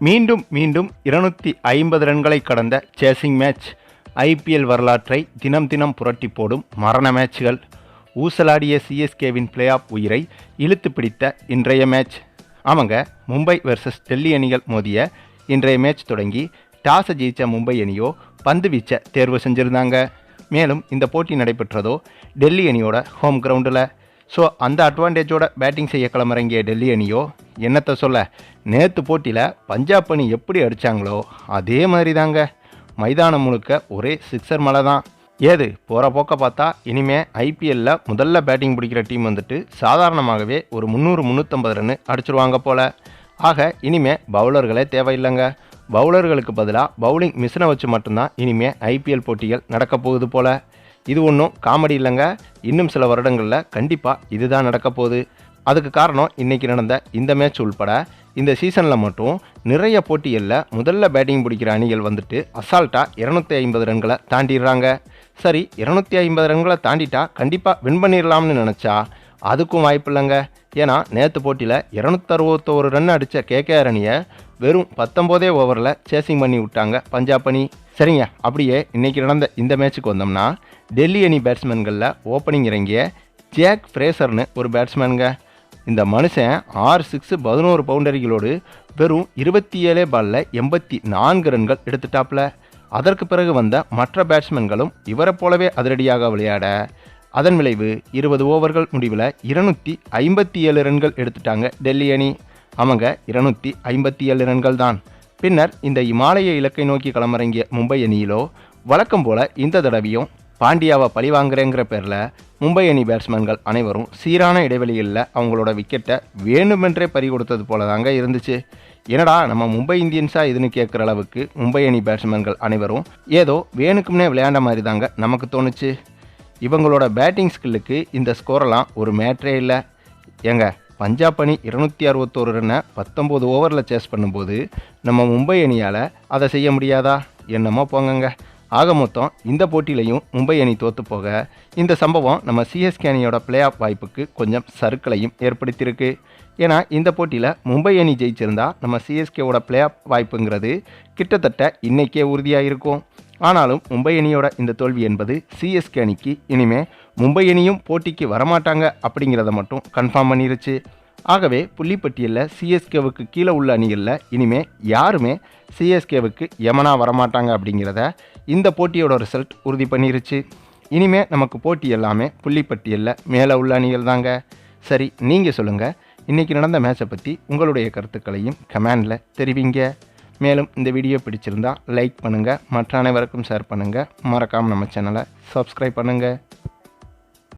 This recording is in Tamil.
மீண்டும் மீண்டும் இருநூற்றி ஐம்பது ரன்களை கடந்த சேசிங் மேட்ச் ஐபிஎல் வரலாற்றை தினம் தினம் புரட்டி போடும் மரண மேட்ச்கள் ஊசலாடிய சிஎஸ்கேவின் பிளே ஆஃப் உயிரை இழுத்து பிடித்த இன்றைய மேட்ச் ஆமாங்க மும்பை வெர்சஸ் டெல்லி அணிகள் மோதிய இன்றைய மேட்ச் தொடங்கி டாஸை ஜெயிச்ச மும்பை அணியோ பந்து வீச்ச தேர்வு செஞ்சுருந்தாங்க. மேலும் இந்த போட்டி நடைபெற்றதோ டெல்லி அணியோட ஹோம் கிரவுண்டில் ஸோ அந்த அட்வான்டேஜோட பேட்டிங் செய்ய களமிறங்கிய டெல்லி அணியோ என்னத்தை சொல்ல நேற்று போட்டியில் பஞ்சாப் அணி எப்படி அடித்தாங்களோ அதே மாதிரி தாங்க மைதானம் முழுக்க ஒரே சிக்ஸர் மலை தான். ஏது போகிற போக்க பார்த்தா இனிமே ஐபிஎல்லில் முதல்ல பேட்டிங் பிடிக்கிற டீம் வந்துட்டு சாதாரணமாகவே ஒரு முந்நூறு முந்நூற்றம்பது ரன் அடிச்சிருவாங்க போல. ஆக இனிமே பவுலர்களே தேவையில்லைங்க. பவுலர்களுக்கு பதிலாக பவுலிங் மிஷினை வச்சு மட்டும்தான் இனிமே ஐபிஎல் போட்டிகள் நடக்க போகுது போல. இது ஒன்றும் காமெடி இல்லைங்க. இன்னும் சில வருடங்களில் கண்டிப்பாக இதுதான் நடக்க போகுது. அதுக்கு காரணம் இன்னைக்கு நடந்த இந்த மேட்ச் உள்பட இந்த சீசனில் மட்டும் நிறைய போட்டிகளில் முதல்ல பேட்டிங் பிடிக்கிற அணிகள் வந்துட்டு அசால்ட்டாக இரநூத்தி ஐம்பது ரன்களை தாண்டிடுறாங்க. சரி இரநூத்தி ஐம்பது ரன்களை தாண்டிட்டா கண்டிப்பாக வின் பண்ணிடலாம்னு நினச்சா அதுக்கும் வாய்ப்பு இல்லைங்க. ஏன்னா நேற்று போட்டியில் இரநூத்தறுபத்தோரு ரன் அடித்த கேகேஆர் அணியை வெறும் பத்தொம்போதே ஓவரில் சேசிங் பண்ணி விட்டாங்க பஞ்சாப் அணி. சரிங்க அப்படியே இன்னைக்கு நடந்த இந்த மேட்ச்சுக்கு வந்தோம்னா டெல்லி அணி பேட்ஸ்மேன்களில் ஓப்பனிங் இறங்கிய ஜேக் ஃப்ரேசர்னு ஒரு பேட்ஸ்மேனுங்க இந்த மனுஷன் ஆறு சிக்ஸ் பதினோரு பவுண்டரிகளோடு வெறும் இருபத்தி ஏழே பாலில் எண்பத்தி நான்கு ரன்கள் எடுத்துட்டாப்ல. அதற்கு பிறகு வந்த மற்ற பேட்ஸ்மேன்களும் இவரை போலவே அதிரடியாக விளையாட அதன் விளைவு இருபது ஓவர்கள் முடிவில் இருநூற்றி ஐம்பத்தி ஏழு ரன்கள் எடுத்துட்டாங்க டெல்லி அணி. அவங்க இருநூற்றி ஐம்பத்தி ஏழு ரன்கள் தான். பின்னர் இந்த இமாலய இலக்கை நோக்கி களமிறங்கிய மும்பை அணியிலோ வழக்கம் போல இந்த தடவையும் பாண்டியாவை பழி வாங்குறேங்கிற பேரில் மும்பை அணி பேட்ஸ்மேன்கள் அனைவரும் சீரான இடைவெளிகளில் அவங்களோட விக்கெட்டை வேணுமென்றே பறி கொடுத்தது போல தாங்க இருந்துச்சு. என்னடா நம்ம மும்பை இந்தியன்ஸாக இதுன்னு கேட்குற அளவுக்கு மும்பை அணி பேட்ஸ்மேன்கள் அனைவரும் ஏதோ வேணுக்கும்னே விளையாண்ட மாதிரி தாங்க நமக்கு தோணுச்சு. இவங்களோட பேட்டிங் ஸ்கில்லுக்கு இந்த ஸ்கோரெல்லாம் ஒரு மேட்ரே இல்லை. ஏங்க பஞ்சாப் அணி இருநூத்தி அறுபத்தோரு ரன்னை பத்தொம்போது ஓவரில் சேஸ் பண்ணும்போது நம்ம மும்பை அணியால் அதை செய்ய முடியாதா? என்னமோ போங்கங்க. ஆக மொத்தம் இந்த போட்டியிலையும் மும்பை அணி தோற்று போக இந்த சம்பவம் நம்ம சிஎஸ்கே அணியோட பிளே ஆஃப் வாய்ப்புக்கு கொஞ்சம் சறுக்கலையும் ஏற்படுத்தியிருக்கு. ஏன்னா இந்த போட்டியில் மும்பை அணி ஜெயிச்சிருந்தா நம்ம சிஎஸ்கேவோட பிளே ஆஃப் வாய்ப்புங்கிறது கிட்டத்தட்ட இன்றைக்கே உறுதியாக இருக்கும் ஆனாலும் மும்பை அணியோட இந்த தோல்வி என்பது சிஎஸ்கே அணிக்கு இனிமே மும்பை அணியும் போட்டிக்கு வரமாட்டாங்க அப்படிங்கிறத மட்டும் கன்ஃபார்ம் பண்ணிருச்சு. ஆகவே புள்ளிப்பட்டியலில் சிஎஸ்கேவுக்கு கீழே உள்ள அணிகளில் இனிமே யாருமே சிஎஸ்கேவுக்கு யமனா வரமாட்டாங்க அப்படிங்கிறத இந்த போட்டியோட ரிசல்ட் உறுதி பண்ணிருச்சு. இனிமே நமக்கு போட்டி எல்லாமே புள்ளிப்பட்டியலில். மேலே உள்ள அணிகள் தாங்க. சரி நீங்கள் சொல்லுங்கள் இன்றைக்கி நடந்த மேட்சை பற்றி உங்களுடைய கருத்துக்களையும் கமெண்டில் தெரிவிங்க. மேலும் இந்த வீடியோ பிடிச்சிருந்தா லைக் பண்ணுங்கள் மற்ற அனைவருக்கும் ஷேர் பண்ணுங்கள் மறக்காமல் நம்ம சேனலை சப்ஸ்கிரைப் பண்ணுங்கள்